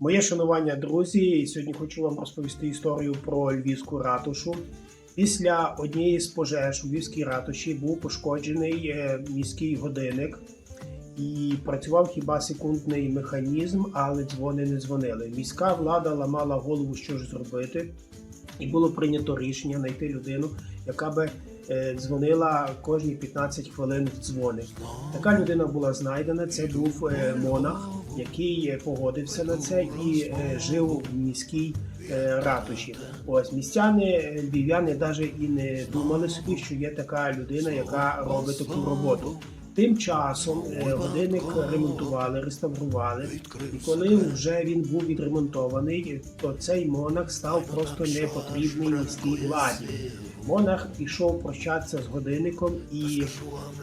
Моє шанування, друзі. І Сьогодні хочу вам розповісти історію про львівську ратушу. Після однієї з пожеж у львівській ратуші був пошкоджений е, міський годинник і працював хіба секундний механізм, але дзвони не дзвонили. Міська влада ламала голову, що ж зробити, і було прийнято рішення знайти людину, яка би е, дзвонила кожні 15 хвилин дзвони. Така людина була знайдена. Це був е, монах, який е, погодився на це і жив в міській ратуші. Ось містяни, львів'яни навіть і не думали собі, що є така людина, яка робить таку роботу. Тим часом е, годинник ремонтували, реставрували, і коли вже він був відремонтований, то цей монах став просто непотрібний міській владі. Монах пішов прощатися з годинником і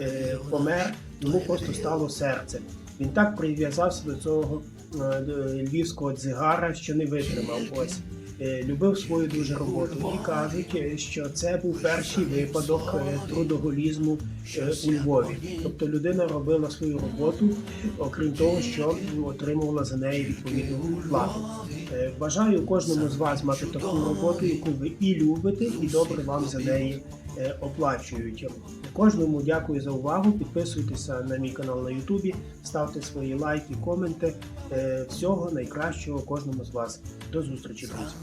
е, помер. Йому просто стало серце. Він так прив'язався до цього е, львівського дзигара, що не витримав. Ось Е, любив свою дуже роботу. І кажуть, е, що це був перший випадок е, трудоголізму е, у Львові. Тобто людина робила свою роботу, окрім того, що отримувала за неї відповідну плату. Е, Бажаю кожному з вас мати таку роботу, яку ви і любите, і добре вам за неї е, оплачують. Кожному дякую за увагу. Підписуйтеся на мій канал на Ютубі, ставте свої лайки, коменти. Е, Всього найкращого кожному з вас. До зустрічі, друзі.